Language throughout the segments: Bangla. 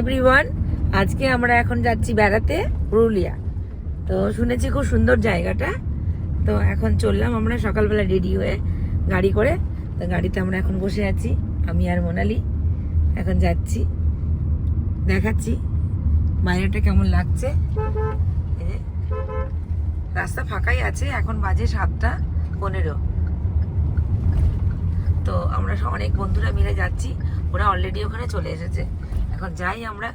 এভরিওয়ান আজকে আমরা এখন যাচ্ছি বেড়াতে পুরুলিয়া। তো শুনেছি খুব সুন্দর জায়গাটা। তো এখন চললাম আমরা সকালবেলা রেডি হয়ে গাড়ি করে। তো গাড়িতে আমরা এখন বসে আছি, আমি আর মোনালি। এখন যাচ্ছি, দেখাচ্ছি বাইরেটা কেমন লাগছে। রাস্তা ফাঁকাই আছে, এখন বাজে সাতটা পনেরো। তো আমরা অনেক বন্ধুরা মিলে যাচ্ছি, ওরা অলরেডি ওখানে চলে এসেছে। এখন যাই আমরা।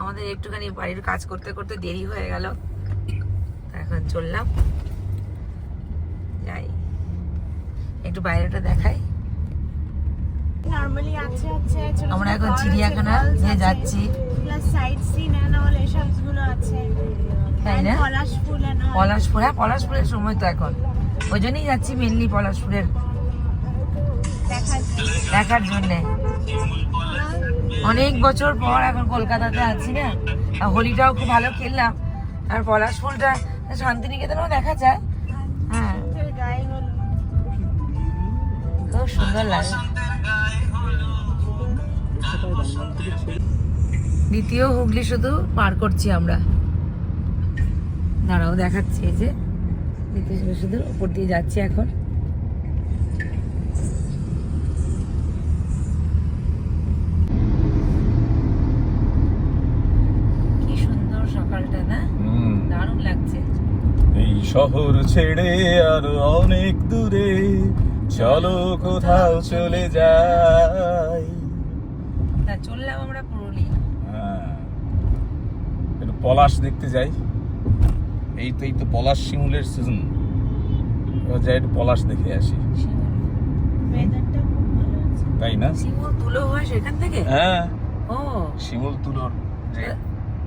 আমাদের একটুখানি বাড়ির কাজ করতে করতে দেরি হয়ে গেল। এখন চললাম। যাই। একটু বাইরেটা দেখাই। নরমালি আছে আমরা এখন চিড়িয়াখানা নিয়ে যাচ্ছি। গুলো আছে। তাই না? পলাশপুর হ্যাঁ পলাশপুরের সময় তো এখন। ওই জন্যই যাচ্ছি মেনলি পলাশপুরের। দেখার জন্যে। অনেক বছর পর এখন কলকাতাতে আছি না। আর হোলিটাও খুব ভালো খেললাম। আর পলাশ ফুলটা শান্তিনিকেতনেও দেখা যায়। হ্যাঁ। খুব সুন্দর লাগে। দ্বিতীয় হুগলি শুধু পার করছি আমরা। দাঁড়াও, দেখাচ্ছি যে। দ্বিতীয় শুধু উপর দিয়ে যাচ্ছি এখন কি সুন্দর সকালটা না হুম, দারুণ লাগছে এই শহর ছেড়ে আর অনেক দূরে। চলো কোথাও চলে যাই। চললাম আমরা পুরুলিয়া। হ্যাঁ। একটু পলাশ দেখতে যাই। এই তো এই তো পলাশ শিমুলের সিজন যাই একটু পলাশ দেখে আসি। তাই না? শিমুল তুলো হয় সেখান থেকে? হ্যাঁ। ও। শিমুল তুলোর যে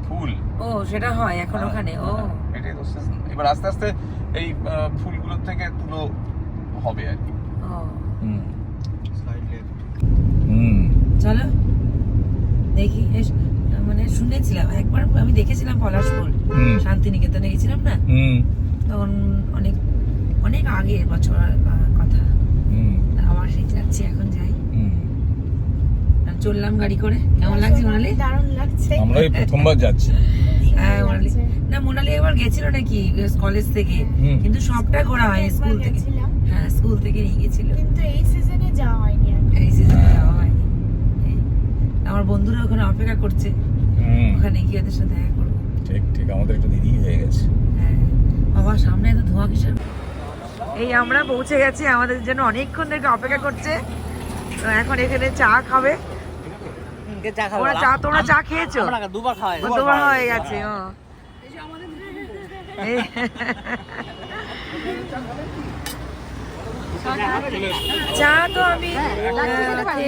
ফুল। ও সেটা হয় এখন হ্যাঁ, ওখানে ও। এটাই তো এবার আস্তে আস্তে এই ফুলগুলোর থেকে তুলো হবে আর কি। ও। হুম। হুম। চলো দেখি মানে শুনেছিলাম একবার আমি দেখেছিলাম পলাশ ফুল শান্তিনিকেতনে গেছিলাম না? তখন অনেক অনেক আগের বছর কথা। হুম। আবার সেই যাচ্ছি এখন যাই। চললাম গাড়ি করে। কেমন লাগছে মোনালি? দারুণ লাগছে। আমরা এই প্রথমবার যাচ্ছি। হ্যাঁ মোনালি। না মোনালি একবার গেছিল নাকি কলেজ থেকে? কিন্তু সবটা ঘোরা হয় স্কুল থেকে। হ্যাঁ স্কুল থেকে নিয়ে গেছিল। কিন্তু এই সিজনে যাওয়া হয়নি এই সিজনে যাওয়া হয়নি। এই, আমার বন্ধুরা ওখানে অপেক্ষা করছে। ওখানে গিয়ে ওদের সাথে দেখা করব। ঠিক ঠিক আমাদের একটু দেরি হয়ে গেছে। হ্যাঁ। বাবা সামনে এত ধোঁয়া কিসের? এই আমরা পৌঁছে গেছি আমাদের জন্য অনেকক্ষণ থেকে অপেক্ষা করছে। এখন এখানে চা খাবে। ওরা চা তোমরা চা খেয়েছো? দুবার খাওয়াই দুবার হয়ে গেছে ও। চা তো আমি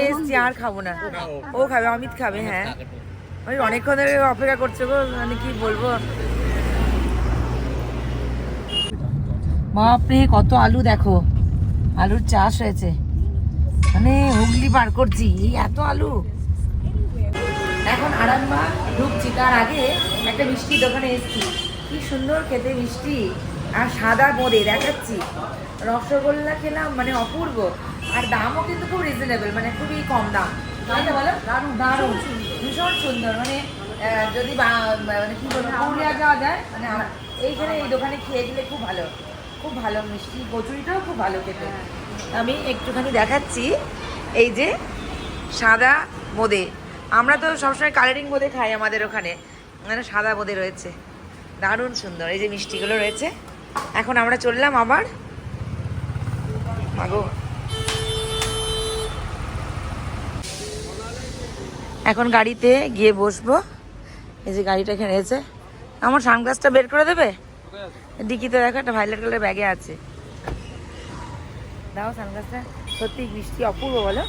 এসছি আর খাব না। ও খাবে অমিত খাবে হ্যাঁ। ওই অনেকক্ষণ ধরে অপেক্ষা করছে গো মানে কি বলব। বাপরে কত আলু দেখো। আলুর চাষ হয়েছে। মানে হুগলি পার করছি এই এত আলু। এখন আরামবাগ ঢুকছি তার আগে একটা মিষ্টি দোকানে এসেছি। কি সুন্দর খেতে মিষ্টি আর সাদা বোঁদে দেখাচ্ছি। রসগোল্লা খেলাম মানে অপূর্ব। আর দামও কিন্তু খুব রিজনেবল মানে খুবই কম দাম। তাই না বলো? দারুণ দারুণ। ভীষণ সুন্দর। মানে যদি মানে কি বলব পুরুলিয়া যাওয়া যায় মানে এইখানে এই দোকানে খেয়ে দিলে খুব ভালো। খুব ভালো মিষ্টি কচুরিটাও খুব ভালো খেতে। আমি একটুখানি দেখাচ্ছি এই যে সাদা বোঁদে। আমরা তো সবসময় কালারিং বোঁদে খাই আমাদের ওখানে। মানে সাদা বোঁদে রয়েছে। দারুণ সুন্দর। এই যে মিষ্টিগুলো রয়েছে। এখন আমরা চললাম আবার। এখন গাড়িতে গিয়ে বসবো। এই যে গাড়িটা এখানে এসে আমার সানগ্লাসটা বের করে দেবে? ডিকিতে দেখো, একটা ভাইলেট কালার ব্যাগে আছে। দাও সানগ্লাসটা। সত্যি বৃষ্টি অপূর্ব বলো।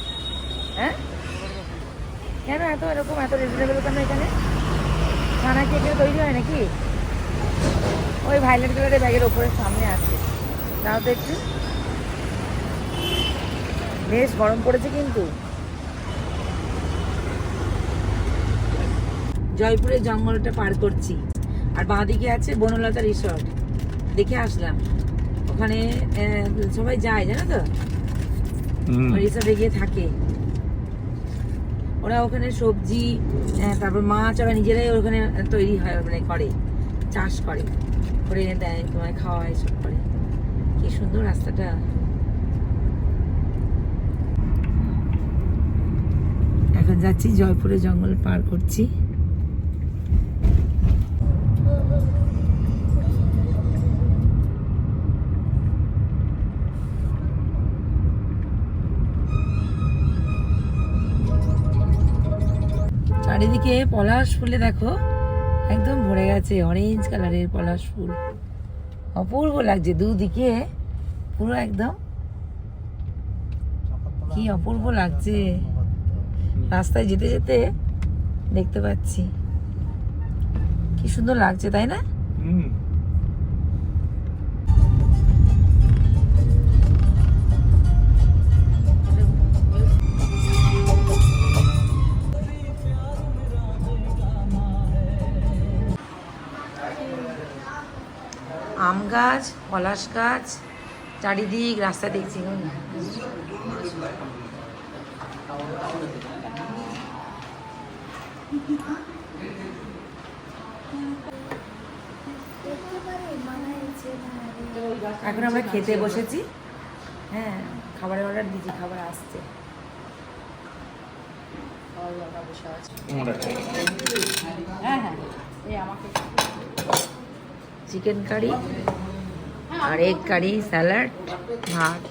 হ্যাঁ? কেন এত এরকম এত রিজনেবল কেন এখানে? ছানা কি এখানে তৈরি হয় নাকি? ওই ভাইলেট কালারের ব্যাগের ওপরে সামনে আছে। দাও তো একটু। বেশ গরম পড়েছে কিন্তু। জয়পুরের জঙ্গলটা পার করছি। আর বাঁদিকে আছে বনলতা রিসর্ট দেখে আসলাম। ওখানে সবাই যায় জানো তো? রিসর্টে গিয়ে থাকে। ওরা ওখানে সবজি তারপর মাছ ওরা নিজেরাই ওখানে তৈরি হয় মানে করে, চাষ করে। করে এনে দেয়, তোমায় হয় সব করে। কি সুন্দর রাস্তাটা। এখন যাচ্ছি, জয়পুরে জঙ্গল পার করছি। চারিদিকে পলাশ ফুলে দেখো, একদম ভরে গেছে অরেঞ্জ কালারের পলাশ ফুল। অপূর্ব লাগছে দুদিকে, পুরো একদম কি অপূর্ব লাগছে। রাস্তায় যেতে যেতে দেখতে পাচ্ছি। কি সুন্দর লাগছে, তাই না? আম গাছ পলাশ গাছ চারিদিক রাস্তা দেখছি। এখন আমরা খেতে বসেছি। হ্যাঁ খাবারের অর্ডার দিয়েছি খাবার আসছে। হ্যাঁ হ্যাঁ এই আমাকে চিকেন কারি আর এগ কারি স্যালাড ভাত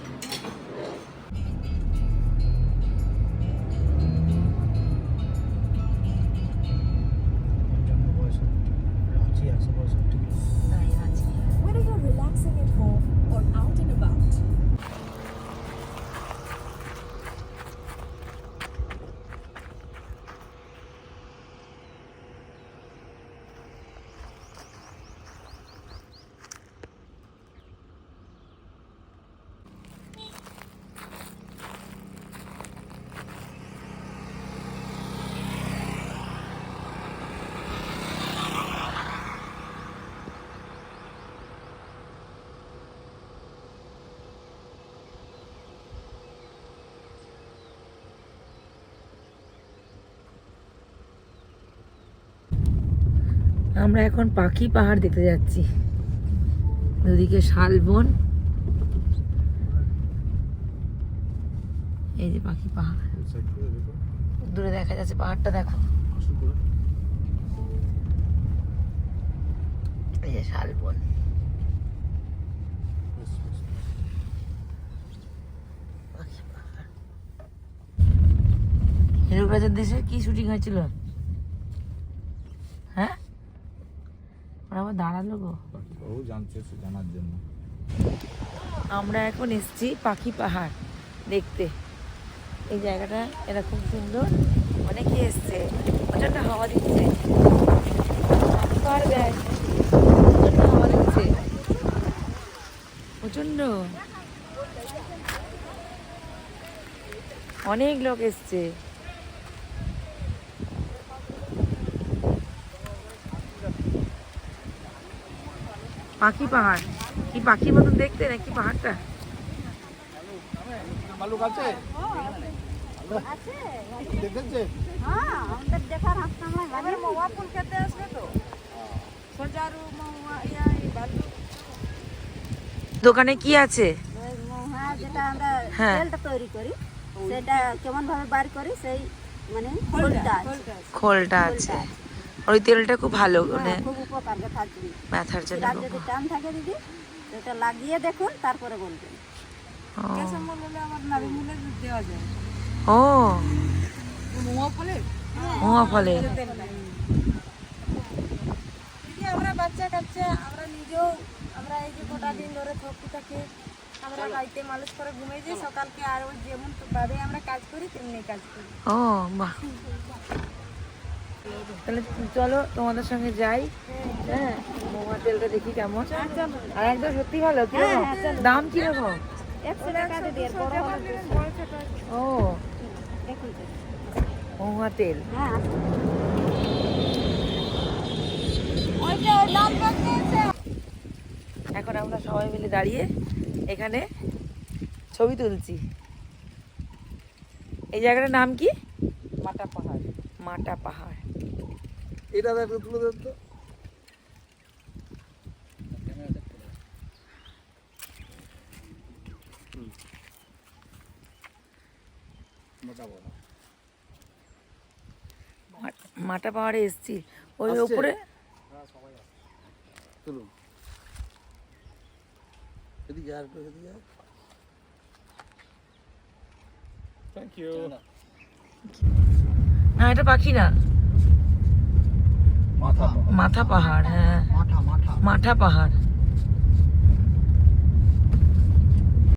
আমরা এখন পাখি পাহাড় দেখতে যাচ্ছি। দুদিকে শালবন এই যে পাখি পাহাড়। দূরে দেখা যাচ্ছে পাহাড়টা, দেখো। এই যে শালবন রাজার দেশে কি শুটিং হয়েছিল? হ্যাঁ? ওরা আবার দাঁড়াল গো। ও জানতে জানার জন্য। আমরা এখন এসছি পাখি পাহাড় দেখতে। এই জায়গাটা এরকম সুন্দর। অনেকে এসছে প্রচণ্ড হাওয়া দিচ্ছে। প্রচণ্ড হাওয়া দিচ্ছে। প্রচণ্ড। অনেক লোক এসছে। পাখি পাহাড়। কি পাখির মতন দেখতে নাকি পাহাড়টা? ভালুক আছে? আমাদের দেখার হাসতে আমরা এবার মহুয়া ফুল খেতে আসবে তো সজারু মহুয়া দোকানে কি আছে? যেটা আমরা হ্যাঁ। তেলটা তৈরি করি সেটা কেমন ভাবে বার করি সেই মানে খোলটা আছে। খোলটা আছে। ওই তেলটা খুব ভালো মানে হ্যাঁ, উপকার ব্যথার জন্য টান থাকে দিদি সেটা লাগিয়ে দেখুন তারপরে বলবেন। ও। হলে আমার মোয়া ফলে? বাচ্চা কাচ্চা আমরা নিজেও আমরা এই যে গোটা দিন ধরে থকি থাকে আমরা বাড়িতে করে ঘুমিয়ে যাই সকালকে আর ওই যেমন ভাবে আমরা কাজ করি তেমনি কাজ করি। ও বাহ। তাহলে চলো তোমাদের সঙ্গে যাই। হ্যাঁ মোয়া তেলটা দেখি কেমন। আর একদম সত্যি ভালো কীরকম? দাম কীরকম? দিদি এর বড় হবে ও। মোয়া তেল। হ্যাঁ এখন আমরা সবাই মিলে দাঁড়িয়ে এখানে ছবি তুলছি। এই জায়গাটার নাম কি? মাটা পাহাড়। মাটা পাহাড়। এটা একটা তুলে দেন তো। মা- মাটা পাহাড়ে এসছি। ওই? উপরে তুলুন। এদিকে আর এদিকে থ্যাংক ইউ না এটা পাখি না। মাথা মাথা পাহাড় হ্যাঁ। মাথা পাহাড়।